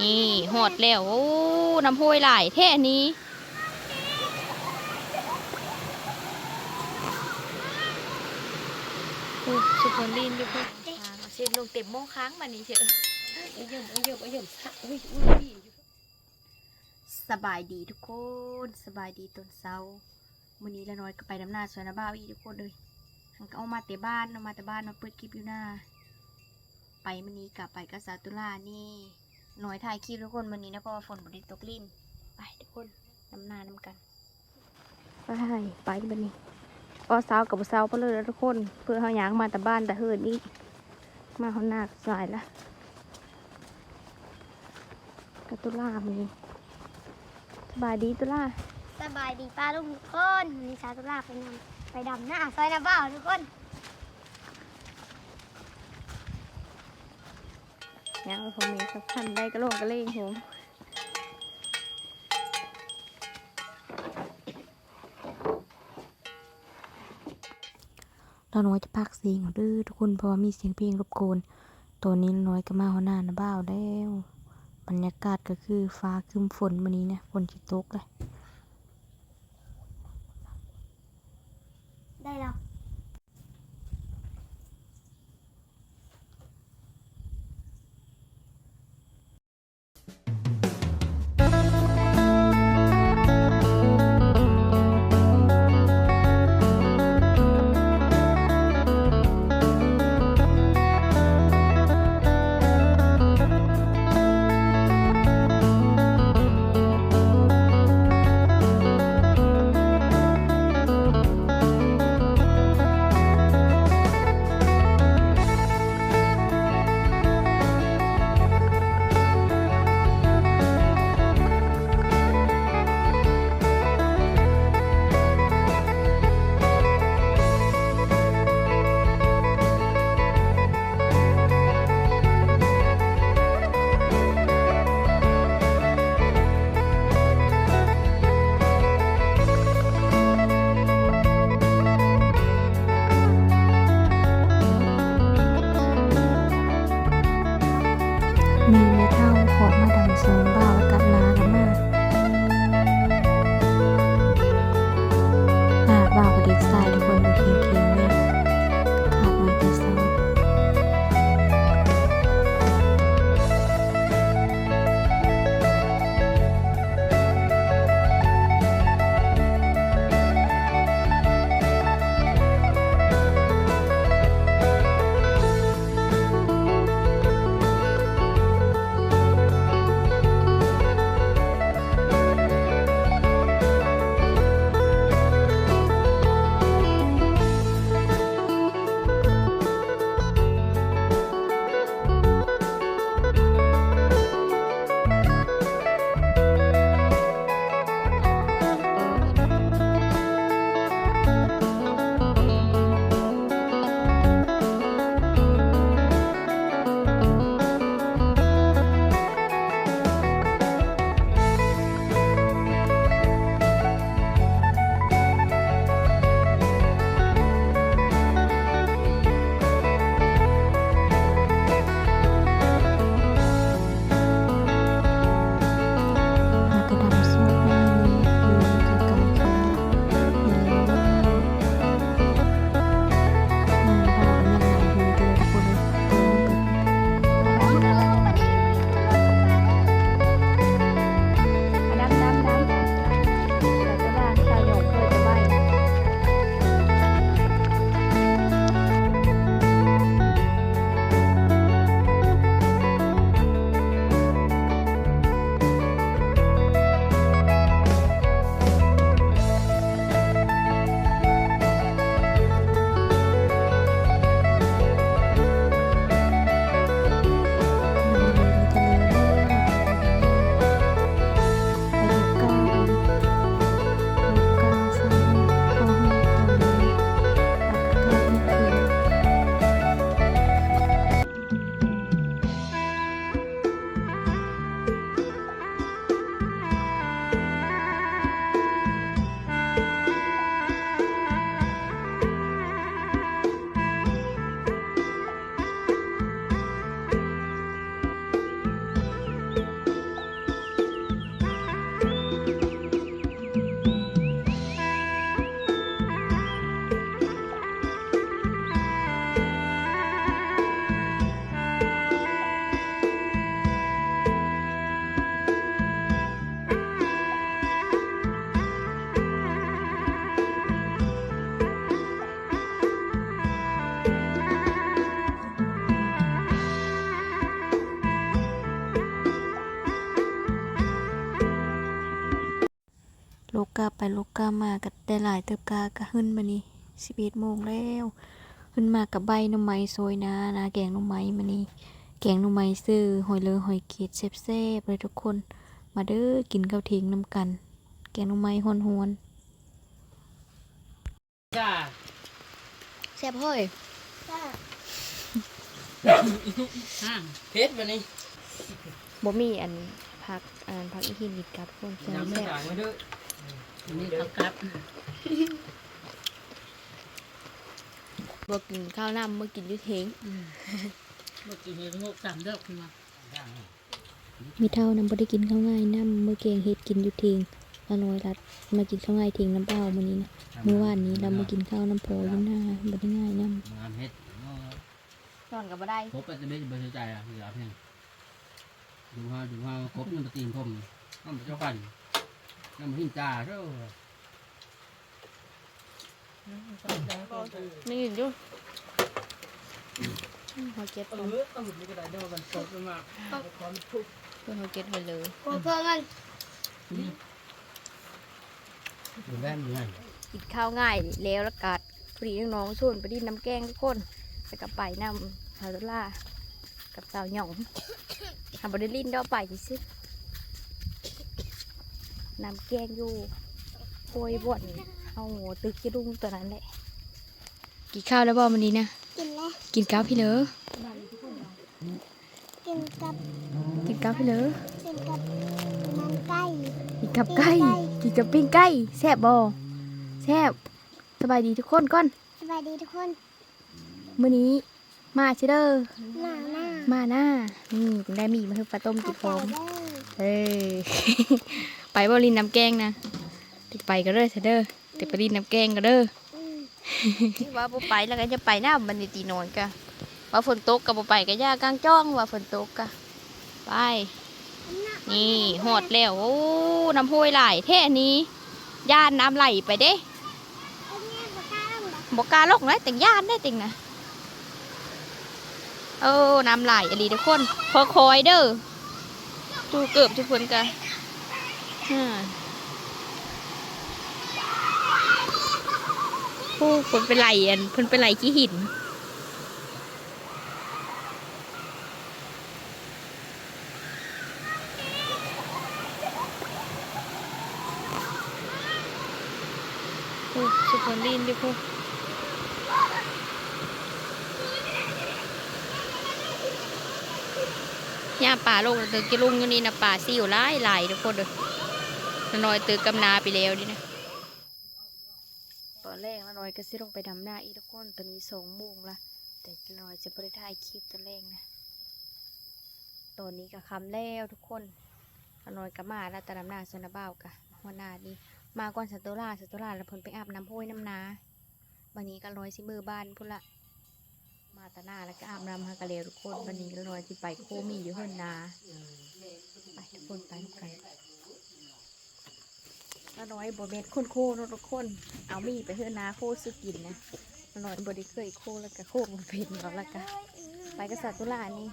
นี่หอดแล้วโอ้น้ำห้วยหลายแท่นี้โอ้สุพรรณลินอยู่เพิ่นทางเส้นลงเต็มโมงค้างมานี่เถอะเอ้ยเยิ่มเอ้ยเยิ่มเอ้ยเยิ่มสะอุ้ยอุ้ยอุ้ยอยู่สบายดีทุกคน สบายดีตอนเช้ามื้อนี้ละน้อยก็ไปดำนาสวนนาบ้าวอีกทุกคนเลยหังก็เอามาแต่บ้านเอามาแต่บ้านมาเปิดคลิปอยู่หน้า ไปมื้อนี้กลับไปกับสาวตุลานี่น้อยถ่ายคลิปทุกคนมื้อนี้นะเพราะว่าฝนบ่ได้ตกลิ้นไปทุกคนดำนานำกันไปไปบัดนี้ก็สาวกับบ่สาวไปเลยแล้วทุกคน เพื่อเฮาหยางมาแต่บ้านแต่เฮินอีกมาเฮาหน้าสายละกับตุลามื้อนี้สบายดีตุลาสบายดีป้าลุงทุกคนวันนี้สาวตุลาไปนำไปดำหน้าซอยนาบ่าวทุกคน ยังผมมีสักพันได้กระโลกกระเลงผมเราน้อยจะพักเสียงเอาเด้อทุกคนเพราะว่ามีเสียงเพลงรบกวนตัวนี้น้อยก็มาหัวหน้านะบ้าวแล้ว บรรยากาศก็คือฟ้าคึ้มฝนวันนี้นะฝนจิตกเลย ไปลกกามาก็ได้หลายเติบกากะหึ้นมานี่11โมงแล้วหึ้นมากับใบหน่อไม้ซอยนานาแกงหน่อไม้มานี่แกงหน่อไม้ซื้อหอยเลอหอยเกดแซ่บๆเลยทุกคน มาเด้อกินข้าวเทิ้งนำกัน แกงหน่อไม้ฮวนๆจ้าแซ่บเฮ้ยจ้าห้างเพชรวันนี้บ่มีอันผักอันผักอีหินอีกกับคนแซ่ยังไม่บจ่ายมาด้วย นี่เขากลับบ่กินข้าวน้ำบ่กินอยูเทงเมื่อกี้เห็นงกสามเด้อขึ้นมามีเท่านั้นบ่ได้กินข้าวง่ายน้ำมื้อแกงเฮ็ดกินอยู่เทงละน้อยรัดมากินข้าวง่ายเทงน้ำเปล่ามื้อนี้นะมื้อวานนี้เรามากินข้าวน้ำโพอยู่หน้าบ่ได้ง่ายน้งานเฮ็ดเนาะำนอนก็บ่ได้ครบอาจจะไม่บริใจอะคืออะไรดูฮาดูฮาครบนั่นตีนผมน้ำเจ้ากัน น้ำหินจ่าเท่านี่อยู่ฮอเก็ตเออต้องมีกระดาษเดียวกันสดมากความทุกข์เพิ่นฮอเก็ตไว้เลยโอ้เพื่อนมันดูแลมันนั่นกินข้าวง่ายแล้วแล้วกัดพอดีน้องๆชวนไปดินน้ำแกงทุกคนไปกับไปน้ำฮารุล่ากับสาวหย่องทำบริลินเดาไปซิ น้ำแกงอยู่โคยบ่อนเอาหัวตึกจะรุ่งตัวนั้นแหละกินข้าวแล้วบ่มันนี้นะกินแล้วกินข้าวพี่เลอกินกับกินข้าวพี่เลอกินกับน้ำไก่กินกับไก่กินกับปิ้งไก่แซ่บบ่แซ่บสบายดีทุกคนก่อนสบายดีทุกคนมื้อนี้มาชิเด้อหนาวหน้ามาหน้านี่ถึงได้มีมาคือปลาต้มกินพร้อมเด้อเอ้ย ไปบ่ลินน้ำแกงนะติไปก็เด้อเถอเด้อติไปลินน้ำแกงก็เด้อว่าบ่ไปแล้วก็จะไปหน้าบันนี้ตีนอนกะว่าฝนตกก็บ่ไปก็ย่ากลางจ้องว่าฝนตกกะไปนี่หอดแล้วโอ้น้ำห้วยไหลายแท่นี้ย่านน้ำไหลไปเด้อันนี้ปากกาลงเหรอบอกกล้าลกนะแต่งย่านได้ติงนะเออน้ำไหลอหลีทุกคนพอคอยเด้อตูเกือบทุกคนกะอ่า โอ้คนเป็นไหลอันเพิ่นเป็นไหลขี้หินโอ้สุพรรณลินดิพวกย่าป่าลงตึกกิลุงอยู่นี่นะป่าซิวหลายหลายทุกคนเลย น้อยตึกกำนาไปแล้วนี่นะตอนแรกละน้อยก็สิลงไปดำหน้าอีทุกคนตอนนี้สองโมงละแต่ละน้อยจะบริถ่ายคลิปตอนแรกนะตอนนี้ก็คำแล้วทุกคนละน้อยก็มาแล้วแต่ดำหน้าสวนบ้าวกะหัวหน้านี่มาก่อนสตว์ตัวลาสตว์ตัวลาแล้วเพิ่นไปอาบน้ำห้วยน้ำนาวันนี้ก็ลอยสิมือบ้านพุ่นละมาตะหน้าแล้วก็อาบน้ำฮากะเลวทุกคนวันนี้ก็ลอยสิไปโคมีอยู่เฮือนนาไปทุกคนไปทุกคน ล้วน้อยบเม็ดคนโคเนาะทุกคนเอามีไปเฮือนนาโคสุกินนะแล้วน้อยบไดิเคยโคแล้วก็โคมันเป็นเนาะแล้วก็ไปกับสัตว์ตัวลานี่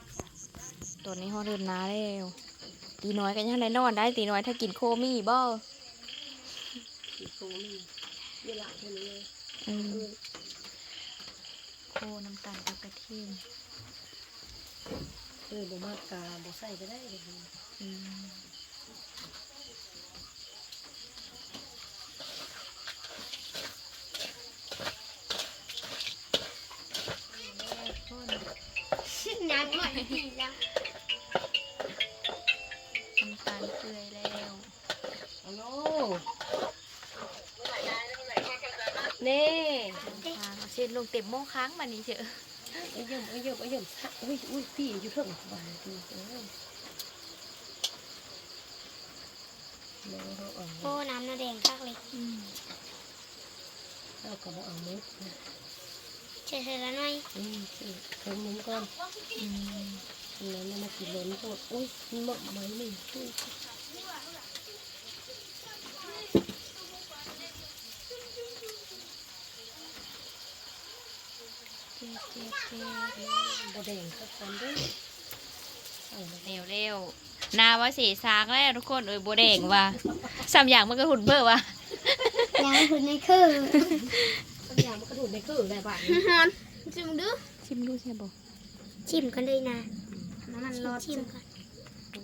ตัวนี้เขาเดินนาแล้วตีน้อยก็ยังไรนอนได้ตีน้อยถ้ากินโคมีบ่สีโคมีเวลาเท่านี้เลยอืมโคน้ำตาลกับกะทิเออบ่มากกาบ่ใส่ก็ได้เลยอืม งหน่อยดีแล้วน้ำตาลเกลือแล้วฮัลโหลนี่ทางเส้นลงเต็มโม่ค้างมานี่เถอะไอ้เยิ่มไอ้เยิ่มไอ้เยิ่มสะอุ้ยอุ้ยพี่อยู่เถิงบ้านดูเออเดี๋ยวเราเอาโอ้น้ำน้ำแดงคักเลยอืมเราก็บ่เอามุดนะ เฉยๆแล้วหน่อยอืมสิเพิ่มมุ้งก่อนอืมแล้วมันมากินล้นโคตรอุ้ยมันเหมาะไหมนี่อุ้ยเจ๊เจ๊เจ๊บ่แดงสักคนเด้อเอาละเร็วเร็วนาว่าสีสางแล้วทุกคนเอ้ยบัวแดงว่ะสามอย่างมันก็หุ่นเบ้อว่ะยังไม่ถึงในคือ ต้นยางมันกระดูดในคืออะไรบ้างฮอนชิมดูชิมดูใช่บ่ชิมกันเลยนะน้ำมันรอชิมกัน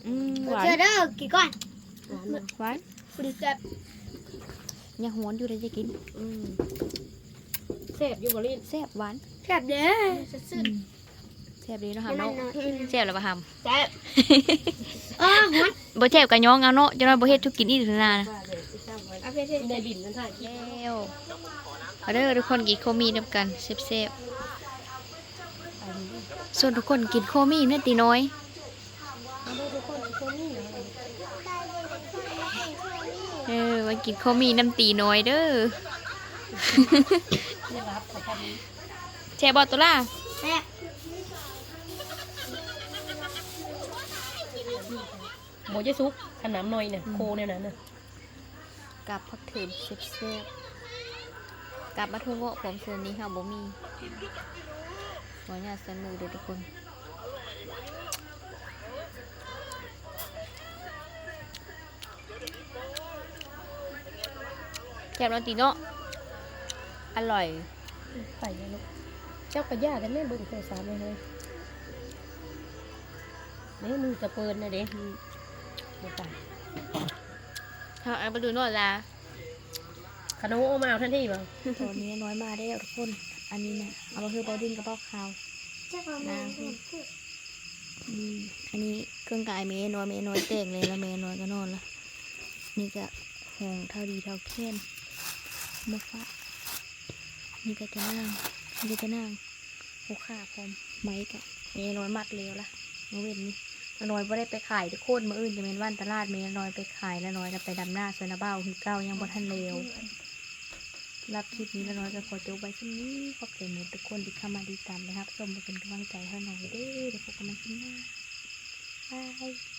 อืมหวานเจอเด้อกี่ก้อนหวานมันหวานฟรีกับยังหวนอยู่เลยจะกินอืมแซ่บอยู่บ่ลินแซ่บหวานแซ่บเด้อสุดแซ่บดีเนาะๆฮะน้ำมันเนาะรอชิมแซ่บแล้วบ่ฮํแซ่บเออฮอนบ่แซ่บก็ย้องเอาเนาะจังได๋บ่เฮ็ดทุกกินอีกนานะว่าเลยที่เจ้าไว้เอาไปเถอะได้ดินนั่นท่าที่แล้ว เอาเด้อทุกคนกินโคมีนํกันแซ่บๆส่วนทุกคนกินโคมีแม่ตีน้อยมาดูทุกคนคนนี้นะเออมากินข้าวมีน้ำตีน้อยเด้อได้รับขอพันแช่บอตัวล่ะแซ่บหมูจะซุกขนามหน่อยเนี่ยโคเนี่ยนะน่ะกับพักเถิมเซฟเซฟ กับมาทุ่งเงาะผมเสือนี้ค่ะบ่มีขออนุญาตเสนอเด้อทุกคนแซ่บน้ำตีเนาะอร่อยไปแล้วลูกเจ้ากระยาได้แม่เบิ่งโทรศัพท์เลยเลยนี่มือจะเปิดนะเด้อืมบ่ไปเอาเอาไปดูหน่อยละข นมโอมาเอาทันทีบ่ตอนนี้น้อยมาได้วทุกคน อันนี้นะเอามาคือบอดินกระเป๋าขาวเจ้าของแม่พูดอืมอันนี้เครื่องกายเมนอยเมนอยเต่งเลยแล้วเมนอยก็นอนละนี่ก็หงเท่าดีเท่าเข้มมุฟ้านี่ก็จะนั่งนี่ก็จะนั่งหูขาพร้อมไม้กะเมนอยมัดเร็วละเมื่อเว้นนี้นอยไ่ได้ไปขายทุกคนมื่ออื่นจะเป็นวันตลาดเมนอยไปขายแล้วน้อยจะไปดำหน้าสวนนาบ้าวคือเก้ายังบ่ทันเร็ว รับคลิปนี้แล้วน้อยจะขอจบไว้ที่นี้ขอบใจหมดทุกคนที่เข้ามาดีตามนะครับชมมาเป็นกำลังใจให้หน่อยเด้อเดี๋ยวพบกันใหม่คลิปหน้าบาย